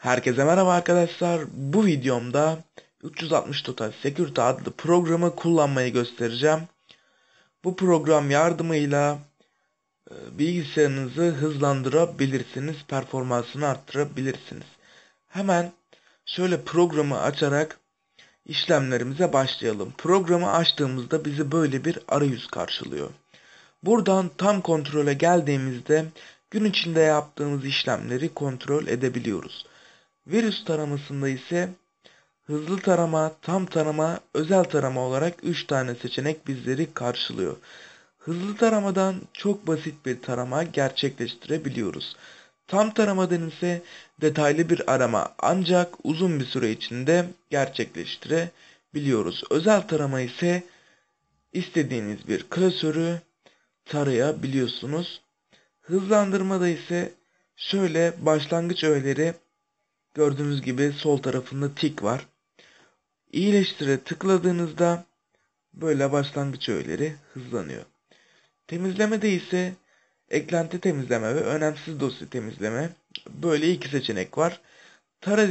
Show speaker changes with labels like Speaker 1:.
Speaker 1: Herkese merhaba arkadaşlar. Bu videomda 360 Total Security adlı programı kullanmayı göstereceğim. Bu program yardımıyla e, bilgisayarınızı hızlandırabilirsiniz, performansını arttırabilirsiniz. Hemen şöyle programı açarak işlemlerimize başlayalım. Programı açtığımızda bizi böyle bir arayüz karşılıyor. Buradan tam kontrole geldiğimizde gün içinde yaptığımız işlemleri kontrol edebiliyoruz. Virüs taramasında ise hızlı tarama, tam tarama, özel tarama olarak 3 tane seçenek bizleri karşılıyor. Hızlı taramadan çok basit bir tarama gerçekleştirebiliyoruz. Tam taramadan ise detaylı bir arama ancak uzun bir süre içinde gerçekleştirebiliyoruz. Özel tarama ise istediğiniz bir klasörü tarayabiliyorsunuz. Hızlandırmada ise şöyle başlangıç öğeleri gördüğünüz gibi sol tarafında tik var. İyileştire tıkladığınızda böyle başlangıç öğeleri hızlanıyor. Temizlemede ise eklenti temizleme ve önemsiz dosya temizleme böyle iki seçenek var. Tara